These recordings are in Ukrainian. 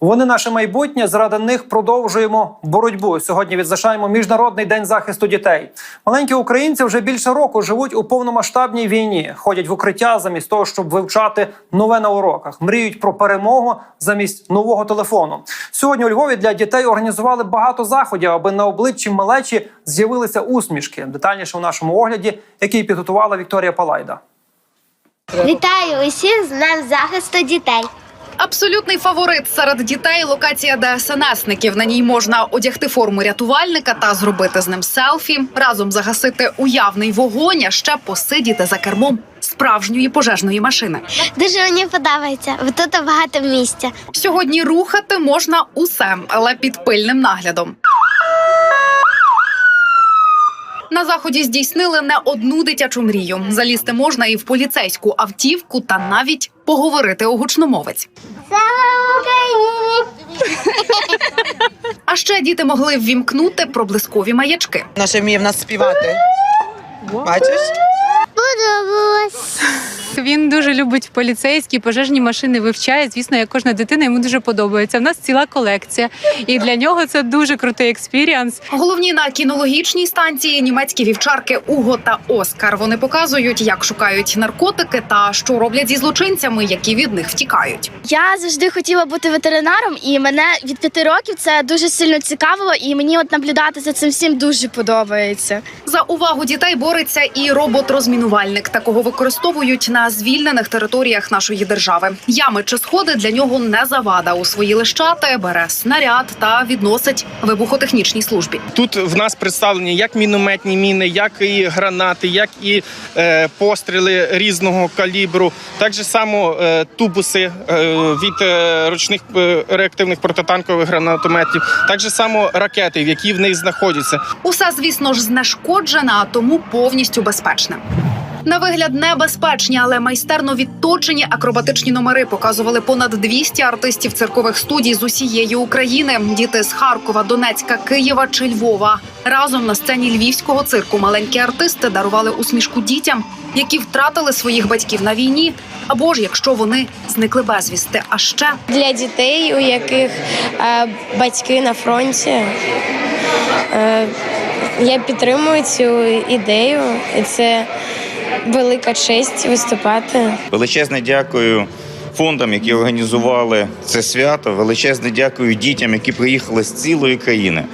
Вони наше майбутнє. Заради них продовжуємо боротьбу. Сьогодні відзначаємо міжнародний день захисту дітей. Маленькі українці вже більше року живуть у повномасштабній війні, ходять в укриття замість того, щоб вивчати нове на уроках. Мріють про перемогу замість нового телефону. Сьогодні у Львові для дітей організували багато заходів, аби на обличчі малечі з'явилися усмішки. Детальніше у нашому огляді, який підготувала Вікторія Палайда. Вітаю усіх з Днем захисту дітей. Абсолютний фаворит серед дітей локація ДСНСників. На ній можна одягти форму рятувальника та зробити з ним селфі, разом загасити уявний вогонь, а ще посидіти за кермом справжньої пожежної машини. Дуже мені подобається, бо тут багато місця. Сьогодні рухати можна усе, але під пильним наглядом. На заході здійснили не одну дитячу мрію. Залізти можна і в поліцейську автівку, та навіть поговорити у гучномовець. А ще діти могли ввімкнути проблискові маячки. Наша вміє в нас співати. Бачиш? Подобалось. Він дуже любить поліцейські пожежні машини. Вивчає. Звісно, як кожна дитина йому дуже подобається. У нас ціла колекція, і для нього це дуже крутий експіріанс. Головні на кінологічній станції німецькі вівчарки Уго та Оскар. Вони показують, як шукають наркотики та що роблять зі злочинцями, які від них втікають. Я завжди хотіла бути ветеринаром, і мене від п'яти років це дуже сильно цікавило, і мені от наблюдати за цим всім дуже подобається. За увагу дітей бореться і робот-розмінувальник. Такого використовують на звільнених територіях нашої держави. Ями чи сходи для нього не завада. У свої лищати бере снаряд та відносить вибухотехнічній службі. Тут в нас представлені як мінометні міни, як і гранати, як і е, постріли різного калібру. Так же само е, тубуси е, від е, ручних е, реактивних протитанкових гранатометів, так же само ракети, в які в них знаходяться. Усе, звісно ж, знешкоджене, а тому повністю безпечне. На вигляд небезпечні, але майстерно відточені акробатичні номери показували понад 200 артистів циркових студій з усієї України. Діти з Харкова, Донецька, Києва чи Львова. Разом на сцені львівського цирку маленькі артисти дарували усмішку дітям, які втратили своїх батьків на війні, або ж якщо вони зникли безвісти. А ще для дітей, у яких е, батьки на фронті. Е, я підтримую цю ідею, це велика честь виступати. Величезне дякую фондам, які організували це свято. Величезне дякую дітям, які приїхали з цілої країни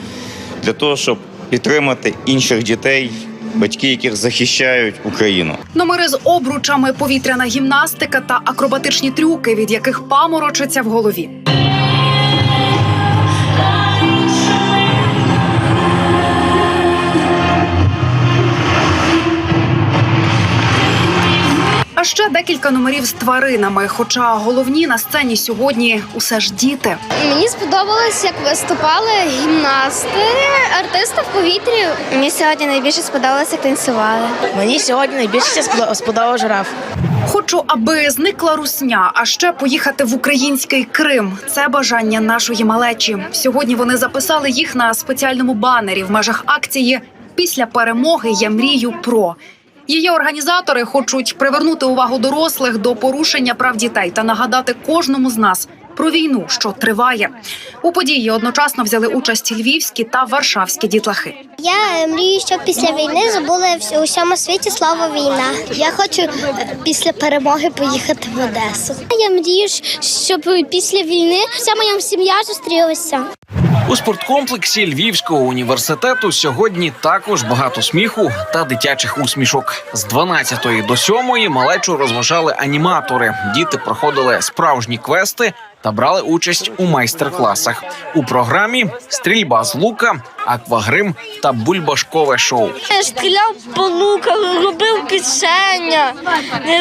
для того, щоб підтримати інших дітей, батьки, яких захищають Україну. номери з обручами, повітряна гімнастика та акробатичні трюки, від яких паморочиться в голові. Ще декілька номерів з тваринами. Хоча головні на сцені сьогодні усе ж діти. Мені сподобалось, як виступали гімнасти, артисти в повітрі. Мені сьогодні найбільше сподобалося, як танцювали. Мені сьогодні найбільше сподобав жираф. Хочу, аби зникла русня, а ще поїхати в український Крим. Це бажання нашої малечі. Сьогодні вони записали їх на спеціальному банері в межах акції. Після перемоги я мрію про. Її організатори хочуть привернути увагу дорослих до порушення прав дітей та нагадати кожному з нас про війну, що триває. У події одночасно взяли участь львівські та варшавські дітлахи. Я мрію, щоб після війни забули у всьому світі слово війна. Я хочу е, після перемоги поїхати в Одесу. Я мрію, щоб після війни вся моя сім'я зустрілася. У спорткомплексі Львівського університету сьогодні також багато сміху та дитячих усмішок. З 12 до 7 малечу розважали аніматори. Діти проходили справжні квести та брали участь у майстер-класах. У програмі стрільба з лука, аквагрим та бульбашкове шоу. Стріляв по луках, робив пісення,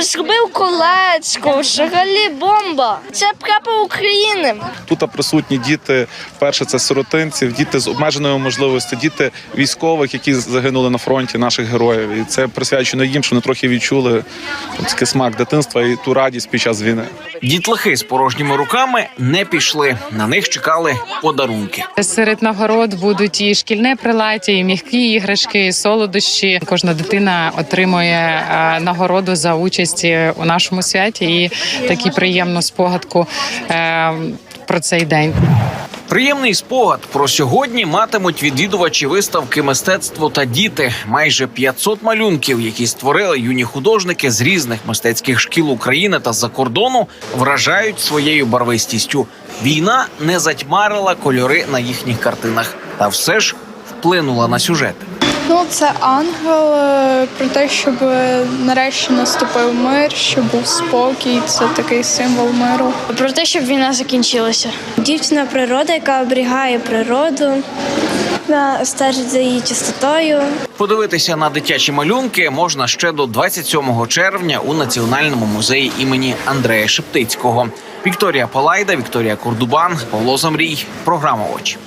зробив колечко, взагалі бомба. Це прапор України. Тут присутні діти. Перше це сиротинців, діти з обмеженою можливістю, діти військових, які загинули на фронті наших героїв. І це присвячено їм, що вони трохи відчули такий смак дитинства і ту радість під час війни. Дітлахи з порожніми руками не пішли. На них чекали подарунки. Серед нагород будуть і шкільне прилаття, і м'які іграшки, і солодощі. Кожна дитина отримує е, нагороду за участь у нашому святі і таку приємну спогадку. е, про цей день. Приємний спогад про сьогодні матимуть відвідувачі виставки мистецтво та діти. Майже 500 малюнків, які створили юні художники з різних мистецьких шкіл України та з-за кордону, вражають своєю барвистістю. Війна не затьмарила кольори на їхніх картинах, та все ж вплинула на сюжет. Ну, це ангел е, про те, щоб е, нарешті наступив мир, щоб був спокій. Це такий символ миру. Про те, щоб війна закінчилася. Дівчина природа, яка оберігає природу, стежить за її чистотою. Подивитися на дитячі малюнки можна ще до 27 червня у Національному музеї імені Андрея Шептицького. Вікторія Палайда, Вікторія Курдубан, Павло Замрій. Програма очі.